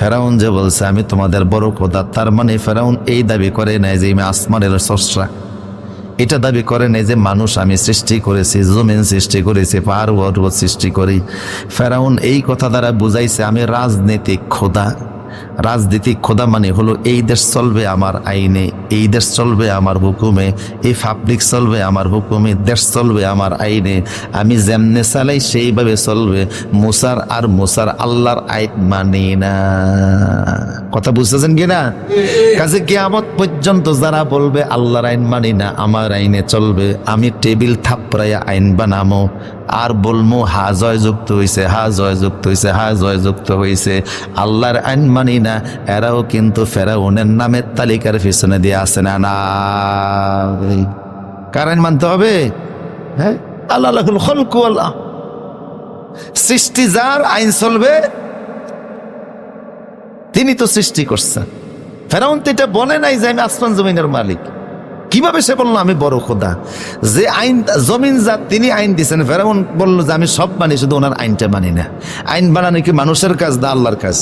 ফেরাউন যে বলছে, আমি তোমাদের বড় খোদা। তার মানে ফেরাউন এই দাবি করে নাই যে আমি আসমানের সসরা এটা দাবি করে নাই যে, মানুষ আমি সৃষ্টি করেছি, জমিন সৃষ্টি করেছি, পাহাড় সৃষ্টি করি। ফেরাউন এই কথা দ্বারা বুঝাইছে, আমি রাজনীতিক খোদা। রাজনীতিক খোদা মানে হলো, এই দেশ চলবে আমার আইনে, এই দেশ চলবে আমার হুকুমে, এই পাবলিক চলবে আমার হুকুমে, দেশ চলবে আমার আইনে। আমি যেমনে চালাই সেইভাবে চলবে, মুসার আর মুসার আল্লাহর আইন মানি না। কথা বুঝতেছেন কি না? কাজে কেয়ামত পর্যন্ত যারা বলবে, আল্লাহর আইন মানি না, আমার আইনে চলবে। আমি টেবিল থাপড়াইয়া আইন বানামো। আর বলমু, হা জয় যুক্ত হইছে, হা জয় যুক্ত হয়েছে হা জয় যুক্ত হইছে। আল্লাহর আইন মানি না, এরাও কিন্তু ফেরাউনের নামের তালিকার পিছনে দিয়ে আসে না না কার আইন মানতে হবে? হ্যাঁ? আল্লাহ আল্লাহ সৃষ্টি যার আইন চলবে তিনি তো সৃষ্টি করছেন ফেরাউন তো এটা বলে নাই যে আমি আসমান জমিনের মালিক। কীভাবে সে বলল, আমি বড় খোদা যে আইন, জমিন যা, তিনি আইন দিয়েছেন ফেরাউন বলল যে, আমি সব মানি শুধু ওনার আইনটা মানি না। আইন বানানো কি মানুষের কাজ না আল্লাহর কাজ?